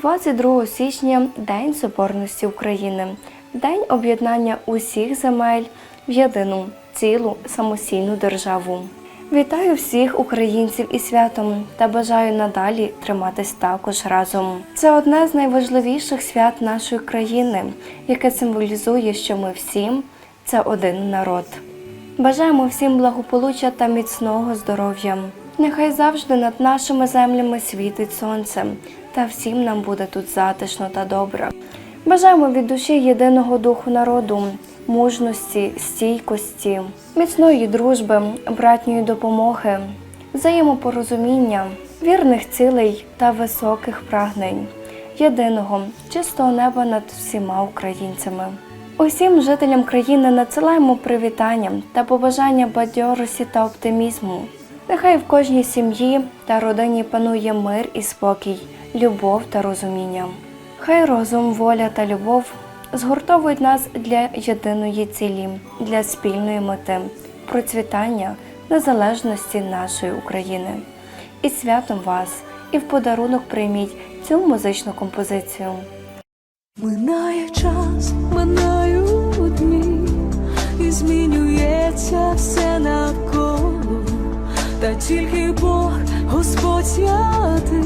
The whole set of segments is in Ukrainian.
22 січня День Соборності України, День об'єднання усіх земель в єдину цілу самостійну державу. Вітаю всіх українців із святом та бажаю надалі триматись також разом. Це одне з найважливіших свят нашої країни, яке символізує, що ми всі це один народ. Бажаємо всім благополуччя та міцного здоров'я. Нехай завжди над нашими землями світить сонце, та всім нам буде тут затишно та добре. Бажаємо від душі єдиного духу народу, мужності, стійкості, міцної дружби, братньої допомоги, взаємопорозуміння, вірних цілей та високих прагнень, єдиного чистого неба над всіма українцями. Усім жителям країни надсилаємо привітання та побажання бадьорості та оптимізму. Нехай в кожній сім'ї та родині панує мир і спокій, любов та розуміння. Хай розум, воля та любов згуртовують нас для єдиної цілі, для спільної мети, процвітання незалежності нашої України. І святом вас, і в подарунок прийміть цю музичну композицію. Минає час, минають дні, і змінюється все навколо, та тільки Бог, Господь святий,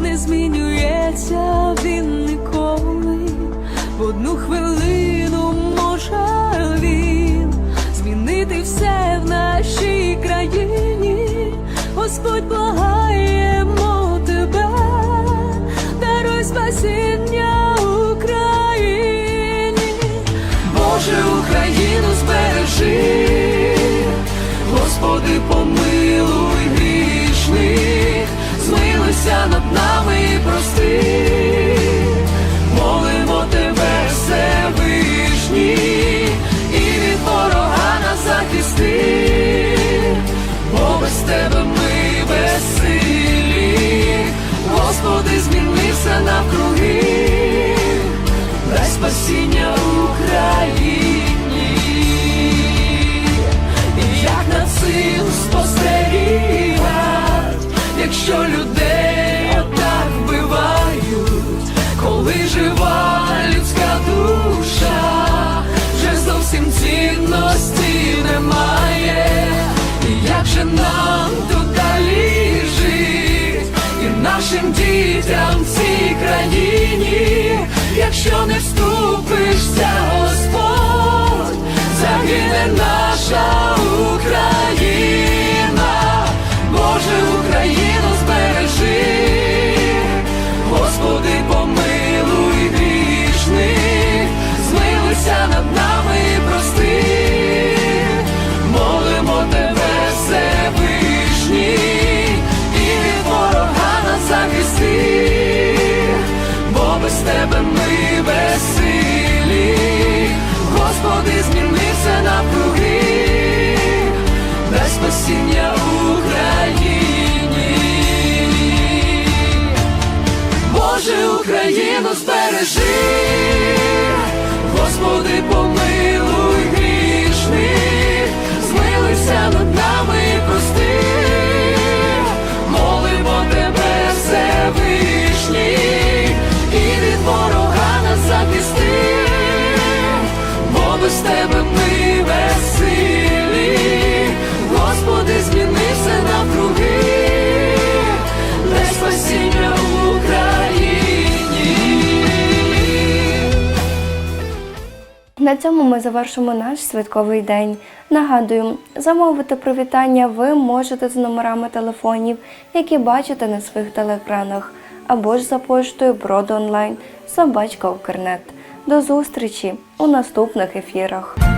не змінюється він ніколи. В одну хвилину може він змінити все в нашій країні. Господь благаємо помилуй грішних, змилуйся над нами і прости, молимо тебе, Всевишній, і від ворога нас захисти, бо без тебе ми безсилі, Господи, зміни все навкруги, же нам тут далі жить, і нашим дітям в цій країні, якщо не вступишся, Боже, Україну збережи, Господи, помилуй грішних, змилуйся над нами і прости, молимо тебе, Всевишній, і від ворога нас захисти, бо без тебе На цьому ми завершимо наш святковий день. Нагадую, замовити привітання ви можете з номерами телефонів, які бачите на своїх телеекранах, або ж за поштою Брод онлайн, собачка Укрнет. До зустрічі у наступних ефірах.